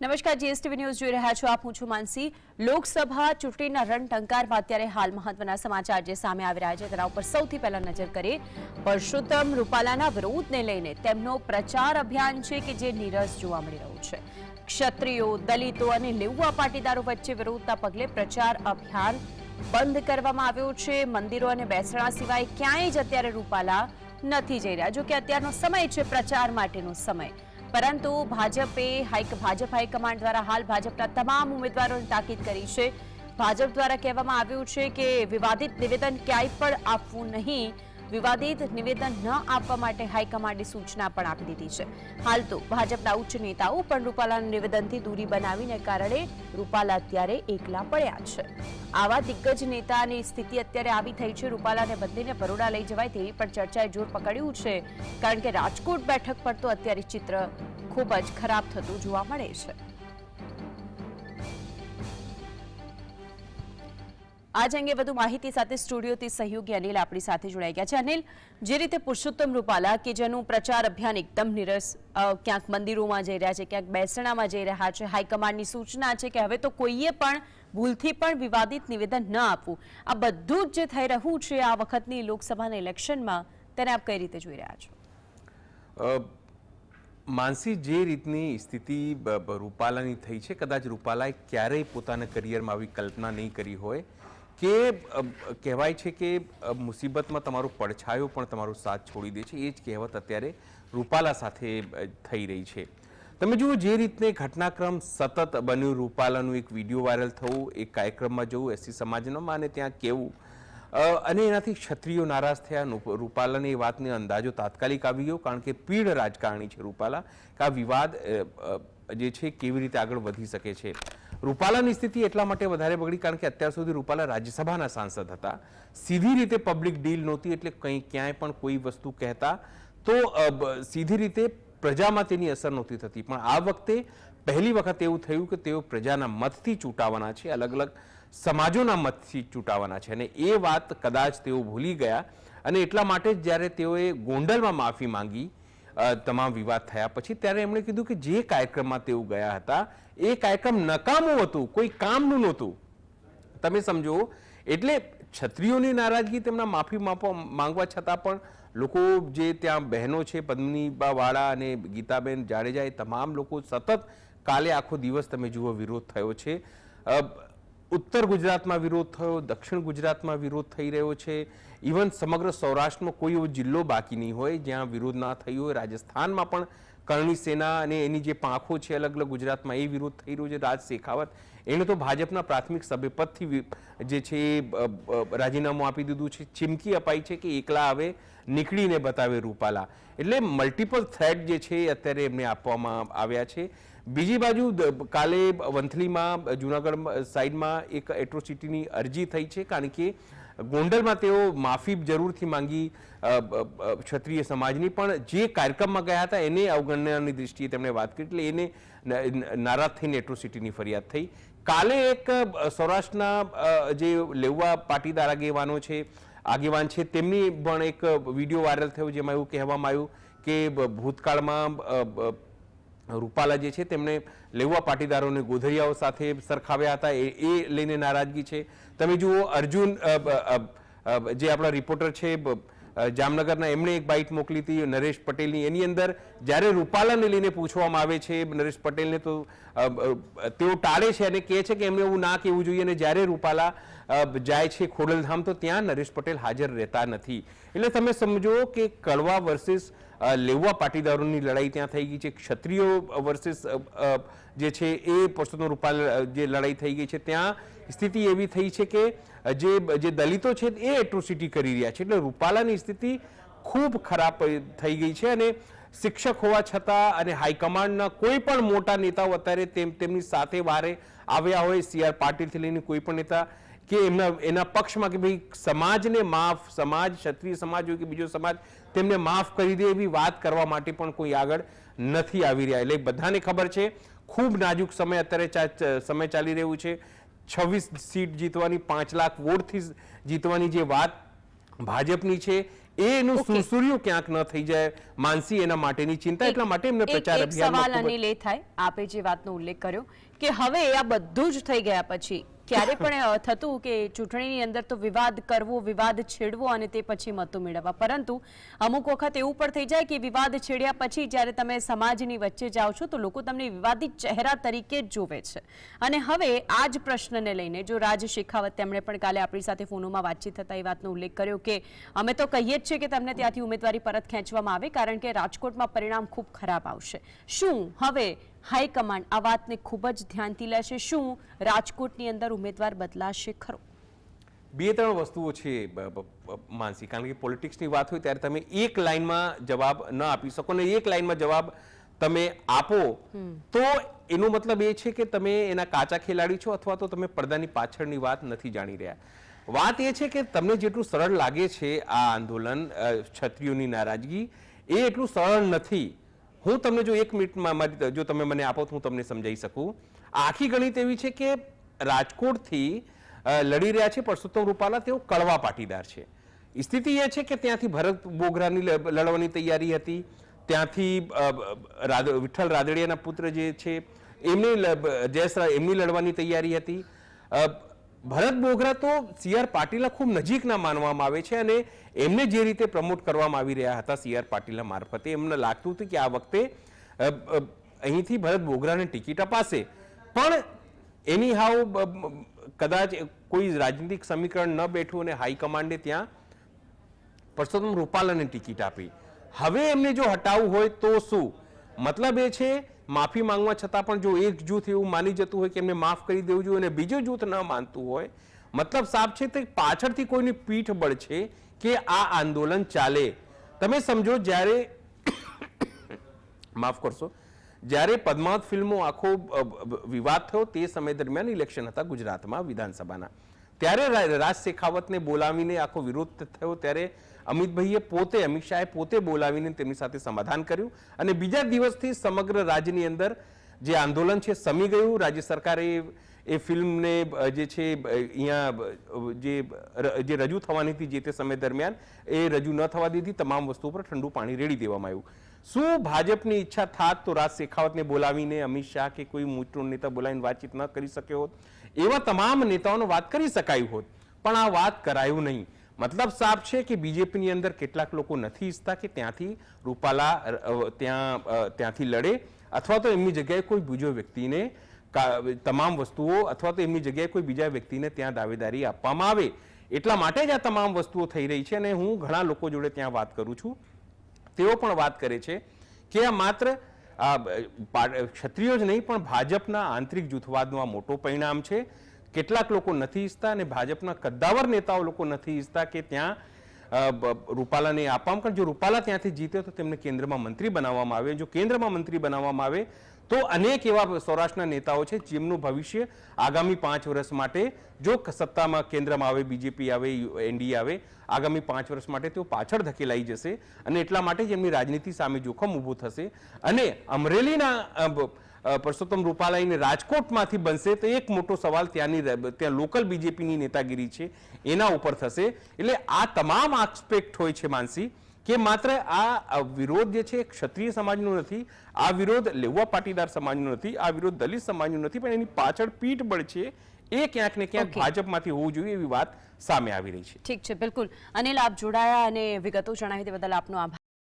નમસ્કાર, GSTV news જોઈ રહ્યા છો આપ. હું છું માનસી. લોકસભા ચૂંટણીના રણટંકારમાં અત્યારે હાલ મહત્વના સમાચાર જે સામે આવી રહ્યા છે, તેના ઉપર સૌથી પહેલા નજર કરીએ. પરસોત્તમ રૂપાલાના વિરોધને લઈને તેમનો પ્રચાર અભિયાન છે કે જે નીરસ જોવા મળી રહ્યું છે. ક્ષત્રિયો, દલિતો અને લેઉવા પાટીદારો વચ્ચે વિરોધના પગલે પ્રચાર અભિયાન બંધ કરવામાં આવ્યો છે. મંદિરો અને બેસણા સિવાય ક્યાંય જ અત્યારે રૂપાલા નથી જઈ રહ્યા. જો કે અત્યારનો સમય છે પ્રચાર માટેનો સમય. પરંતુ ભાજપે હાઈક ભાજપ હાઈકમાન્ડ દ્વારા હાલ ભાજપના તમામ ઉમેદવારોને તાકીદ કરી છે. ભાજપ દ્વારા કહેવામાં આવ્યું છે કે વિવાદિત નિવેદન ક્યાંય પણ આપવું નહીં. વિવાદિત નિવેદન ન આપવા માટે હાઈકમાન્ડે સૂચના પણ આપી દીધી છે. હાલ તો ભાજપના ઉચ્ચ નેતાઓ પણ રૂપાલાના નિવેદનથી દૂરી બનાવીને કારણે રૂપાલા અત્યારે એકલા પડ્યા છે. આવા દિગ્ગજ નેતાની સ્થિતિ અત્યારે આવી થઈ છે. રૂપાલાને બદલીને બરોડા લઈ જવાય તેવી પણ ચર્ચાએ જોર પકડ્યું છે. કારણ કે રાજકોટ બેઠક પર તો અત્યારે ચિત્ર ખૂબ જ ખરાબ થતું જોવા મળે છે. આજ અંગે વધુ માહિતી સાથે સ્ટુડિયોથી સહયોગી અનિલ આપણી સાથે જોડાઈ ગયા છે. અનિલ, જે રીતે પુરુષોત્તમ રૂપાલા કે જેનું પ્રચાર અભિયાન એકદમ નિરસ ક્યાંક મંદિરોમાં જઈ રહ્યા છે, ક્યાંક બેસણામાં જઈ રહ્યા છે, હાઈકમાન્ડની સૂચના છે કે હવે તો કોઈએ પણ ભૂલથી પણ વિવાદિત નિવેદન ન આપવું. આ બધું જ જે થઈ રહ્યું છે આ વખતની લોકસભાના ઇલેક્શનમાં, તેને આપ કઈ રીતે જોઈ રહ્યા છો? માનસી, જે રીતની સ્થિતિ રૂપાલાની થઈ છે, કદાચ રૂપાલાએ ક્યારેય પોતાના કરિયરમાં આવી કલ્પના નહીં કરી હોય કે કહેવાય છે કે મુસીબતમાં તમારો પડછાયો પણ તમારો સાથ છોડી દે છે. એ જ કહેવત અત્યારે રૂપાલા સાથે થઈ રહી છે. તમે જુઓ જે રીતને ઘટનાક્રમ સતત બન્યું. રૂપાલાનું એક વીડિયો વાયરલ થવું એક કાર્યક્રમમાં જવું, એસી સમાજનો અને ત્યાં કેવું. અને એનાથી ક્ષત્રિયો નારાજ થયા. રૂપાલાને એ વાતને અંદાજો તાત્કાલિક આવી ગયો કારણ કે પીઢ રાજકારણી છે રૂપાલા, કે આ વિવાદ જે છે, કેવી રીતે આગળ વધી શકે છે. રૂપાલાની સ્થિતિ એટલા માટે વધારે બગડી કારણ કે અત્યાર સુધી રૂપાલા રાજ્યસભાના સાંસદ હતા. સીધી રીતે પબ્લિક ડીલ નહોતી એટલે કંઈ ક્યાંય પણ કોઈ વસ્તુ કહેતા. તો સીધી રીતે પ્રજામાં તેની અસર નહોતી થતી. પણ આ વખતે પહેલી વખત એવું થયું કે તેઓ પ્રજાના મતથી ચૂંટાવાના છે અલગ અલગ સમાજોના મતથી ચૂંટાવાના છે. અને એ વાત કદાચ તેઓ ભૂલી ગયા. અને એટલા માટે જ જ્યારે તેઓએ ગોંડલમાં માફી માંગી તમામ વિવાદ થયા પછી ત્યારે એમણે કીધું કે જે કાર્યક્રમમાં તેઓ ગયા હતા, એ કાર્યક્રમ નકામું હતું, કોઈ કામનું નહોતું. તમે સમજો, એટલે છત્રીઓની નારાજગી તેમના માફી માપવા, માંગવા છતાં પણ લોકો જે ત્યાં બહેનો છે, પદ્મિનીબાવાળા અને ગીતાબેન જાડેજા, એ તમામ લોકો સતત કાલે આખો દિવસ તમે જુઓ વિરોધ થયો છે. ઉત્તર ગુજરાતમાં વિરોધ થયો દક્ષિણ ગુજરાતમાં વિરોધ થઈ રહ્યો છે. ઇવન સમગ્ર સૌરાષ્ટ્રમાં કોઈ એવો જિલ્લો બાકી નહીં હોય જ્યાં વિરોધ ના થયો હોય. રાજસ્થાનમાં પણ કરણી સેના અને એની જે પાંખો છે અલગ અલગ ગુજરાતમાં એ વિરોધ થઈ રહ્યો છે. રાજ શેખાવત એણે તો ભાજપના પ્રાથમિક સભ્યપદથી જે છે એ, રાજીનામું આપી દીધું છે. ચીમકી અપાઈ છે કે એકલા હવે નીકળીને બતાવે રૂપાલા. એટલે મલ્ટિપલ થ્રેટ જે છે અત્યારે એમને આપવામાં આવ્યા છે. બીજી બાજુ કાલે વંથલીમાં જુનાગઢ સાઈડમાં એક એટ્રોસિટીની અરજી થઈ છે, કારણ કે ગોંડલમાં તેઓ માફી જરૂરથી માંગી ક્ષત્રિય સમાજની. પણ જે કાર્યક્રમમાં ગયા હતા, એને અવગણનાની દૃષ્ટિએ તેમણે વાત કરી, એટલે એને નારાજ થઈને એટ્રોસિટીની ફરિયાદ થઈ. કાલે એક સૌરાષ્ટ્રના જે લેવા પાટીદાર આગેવાનો છે, આગેવાન છે, તેમની પણ એક વીડિયો વાયરલ થયો, જેમાં એવું કહેવામાં આવ્યું કે ભૂતકાળમાં રૂપાલા જે છે તેમણે લેવા પાટીદારોને ગોધરિયાઓ સાથે સરખાવ્યા હતા. એ એ લઈને નારાજગી છે. તમે જુઓ, અર્જુન જે આપણા રિપોર્ટર છે જામનગરના એમણે એક બાઇટ મોકલી હતી, નરેશ પટેલની. એની અંદર જ્યારે રૂપાલાને લઈને પૂછવામાં આવે છે, નરેશ પટેલને તો તેઓ ટાળે છે અને કહે છે કે એમને એવું ના કહેવું જોઈએ અને જ્યારે રૂપાલા જાય છે ખોડલધામ તો ત્યાં નરેશ પટેલ હાજર રહેતા નથી. એટલે તમે સમજો કે કડવા વર્સિસ લેવા પાટીદારોની લડાઈ ત્યાં થઈ ગઈ છે. ક્ષત્રિયો વર્સિસ જે છે એ પરસોત્તમ રૂપાલ જે લડાઈ થઈ ગઈ છે, ત્યાં સ્થિતિ એવી થઈ છે કે જે જે દલિતો છે એ એટ્રોસિટી કરી રહ્યા છે. એટલે રૂપાલાની સ્થિતિ ખૂબ ખરાબ થઈ ગઈ છે અને શિક્ષક હોવા છતાં અને હાઈકમાન્ડના કોઈ પણ મોટા નેતાઓ અત્યારે તેમ, તેમની સાથે વારે આવ્યા હોય, સી આર પાટીલથી લઈને કોઈ પણ નેતા કે એમના, એના પક્ષમાં કે ભાઈ સમાજને માફ, સમાજ, ક્ષત્રિય સમાજ હોય કે બીજો સમાજ તેમને માફ કરી દે એવી વાત કરવા માટે પણ કોઈ આગળ નથી આવી રહ્યા. એટલે બધાને ખબર છે ખૂબ નાજુક સમય અત્યારે સમય ચાલી રહ્યું છે. છવ્વીસ સીટ જીતવાની પાંચ લાખ વોટથી જીતવાની જે વાત ભાજપની છે એનું ઓકે. ક્યાંક ન થઈ જાય માનસી એના માટેની ચિંતા. એટલા માટે એમને પ્રચાર સવાલ અનિલ એ થાય આપે જે વાતનો ઉલ્લેખ કર્યો કે હવે આ બધું જ થઈ ગયા પછી ક્યારે પણ થતું કે ચૂંટણીની અંદર તો વિવાદ કરવો, વિવાદ છેડવો અને તે પછી મતો મેળવવા. પરંતુ અમુક વખત એવું પણ થઈ જાય કે વિવાદ છેડ્યા પછી જ્યારે તમે સમાજની વચ્ચે જાઓ છો, તો લોકો તમને વિવાદિત ચહેરા તરીકે જોવે છે. અને હવે આ જ પ્રશ્નને લઈને જો રાજ શેખાવત તેમણે પણ કાલે આપણી સાથે ફોનોમાં વાતચીત થતા એ વાતનો ઉલ્લેખ કર્યો કે અમે તો કહીએ જ છીએ કે તમને ત્યાંથી ઉમેદવારી પરત ખેંચવામાં આવે, કારણ કે રાજકોટમાં પરિણામ ખૂબ ખરાબ આવશે. શું હવે હાઈકમાન્ડ આ વાતને ખૂબ જ ધ્યાનથી લેશે? શું રાજકોટની અંદર ઉમેદવાર બદલાશે ખરો? બે ત્રણ વસ્તુઓ છે માનસી. કારણ કે પોલિટિક્સની વાત હોય ત્યારે તમે એક લાઈનમાં જવાબ ન આપી શકો ને એક લાઇનમાં જવાબ તમે આપો. તો એનો મતલબ એ છે કે તમે એના કાચા ખેલાડી છો અથવા તો તમે પડદાની પાછળની વાત નથી જાણી રહ્યા. વાત એ છે કે તમને જેટલું સરળ લાગે છે આ આંદોલન ક્ષત્રિયોની નારાજગી એ એટલું સરળ નથી. હું તમને જો એક મિનિટમાં જો તમે મને આપો તો હું તમને સમજાવી શકું. આખી ગણિત એવી છે કે રાજકોટથી લડી રહ્યા છે પરસોત્તમ રૂપાલા. તેઓ કડવા પાટીદાર છે. સ્થિતિ એ છે કે ત્યાંથી ભરત બોગરાની લડવાની તૈયારી હતી. ત્યાંથી વિઠ્ઠલ રાદડિયાના પુત્ર જે છે, એમની જયેશ એમની લડવાની તૈયારી હતી. ભરત બોગરા તો સી આર પાટીલના ખૂબ નજીકના માનવામાં આવે છે અને એમને જે રીતે પ્રમોટ કરવામાં આવી રહ્યા હતા સી આર પાટીલના મારફતે, એમને લાગતું હતું કે આ વખતે અહીંથી ભરત બોગરાને ટિકિટ અપાશે. પણ એની હાવ કદાચ કોઈ રાજનીતિક સમીકરણ ન બેઠું અને હાઈકમાન્ડે ત્યાં પરસોત્તમ રૂપાલાને ટિકિટ આપી. હવે એમને જો હટાવવું હોય તો શું? મતલબ એ છે, માફી માંગવા છતાં પણ જો એક જૂથ એવું માની જતું હોય કે એમને માફ કરી દેવું જોઈએ અને બીજું જૂથ ન માનતું હોય, મતલબ સાફ છે તે પાછળથી કોઈની પીઠ બળ છે કે આ આંદોલન ચાલે. તમે સમજો જ્યારે માફ કરશો જ્યારે પદ્માવત ફિલ્મો આખો વિવાદ થયો તે સમય દરમિયાન ઇલેક્શન હતા ગુજરાતમાં વિધાનસભાના. ત્યારે રાજ શેખાવતને બોલાવીને આખો વિરોધ થયો ત્યારે અમિતભાઈએ પોતે, અમિત શાહે પોતે બોલાવીને તેમની સાથે સમાધાન કર્યું અને બીજા દિવસથી સમગ્ર રાજ્યની અંદર જે આંદોલન છે સમી ગયું. રાજ્ય સરકારે એ- એ ફિલ્મને જે છે અહીંયા જે જે રજૂ થવાની હતી જે તે સમય દરમિયાન એ રજૂ ન થવા દીધી. તમામ વસ્તુ પર ઠંડુ પાણી રેડી દેવામાં આવ્યું. શું ભાજપની ઈચ્છા થાત? તો રાજ શેખાવતને બોલાવીને અમિત શાહ કે કોઈ મોટો નેતા બોલાવીને વાતચીત ન કરી શક્યો હોત. એવા તમામ નેતાઓનો વાત કરી શકાયું હોત. પણ આ વાત કરાયું નહીં. મતલબ સાફ છે કે બીજેપીની અંદર કેટલાક લોકો નથી ઈચ્છતા કે ત્યાંથી રૂપાલા ત્યાં ત્યાંથી લડે. અથવા તો એમની જગ્યાએ કોઈ બીજો વ્યક્તિને તમામ વસ્તુઓ અથવા તો એમની જગ્યાએ કોઈ બીજા વ્યક્તિને ત્યાં દાવેદારી આપવામાં આવે. એટલા માટે જ આ તમામ વસ્તુઓ થઈ રહી છે અને હું ઘણા લોકો જોડે ત્યાં વાત કરું છું. તેઓ પણ વાત કરે છે કે આ માત્ર ક્ષત્રિયો જ નહીં, પણ ભાજપના આંતરિક જૂથવાદનું આ મોટો પરિણામ છે. કેટલાક લોકો નથી ઈચ્છતા અને ભાજપના કદ્દાવર નેતાઓ લોકો નથી ઈચ્છતા કે ત્યાં રૂપાલાને આપવામાં, કારણ જો રૂપાલા ત્યાંથી જીતે તો તેમને કેન્દ્રમાં મંત્રી બનાવવામાં આવે. જો કેન્દ્રમાં મંત્રી બનાવવામાં આવે તો અનેક એવા સૌરાષ્ટ્રના નેતાઓ છે જેમનું ભવિષ્ય આગામી પાંચ વર્ષ માટે, જો સત્તામાં કેન્દ્રમાં આવે, બીજેપી આવે, એનડીએ આવે, આગામી પાંચ વર્ષ માટે તેઓ પાછળ ધકેલાઈ જશે અને એટલા માટે જ એમની રાજનીતિ સામે જોખમ ઊભું થશે. અને અમરેલીના પરસોત્તમ રૂપાલાઈને રાજકોટમાંથી બનશે તો એક મોટો સવાલ ત્યાંની ત્યાં લોકલ બીજેપીની નેતાગીરી છે, એના ઉપર થશે. એટલે આ તમામ આસ્પેક્ટ હોય છે માનસી. કે માત્ર આ વિરોધ જે છે ક્ષત્રિય સમાજનો નથી આ વિરોધ લેવા પાટીદાર સમાજનો નથી આ વિરોધ દલિત સમાજનો નથી પણ એની પાછળ પીઠ બળ છે એ ક્યાંક ને ક્યાંક ભાજપમાંથી હોવું જોઈએ એવી વાત સામે આવી રહી છે. ઠીક છે બિલકુલ. અનિલ આપ જોડાયા અને વિગતો જણાવી તે બદલ આપનો આભાર.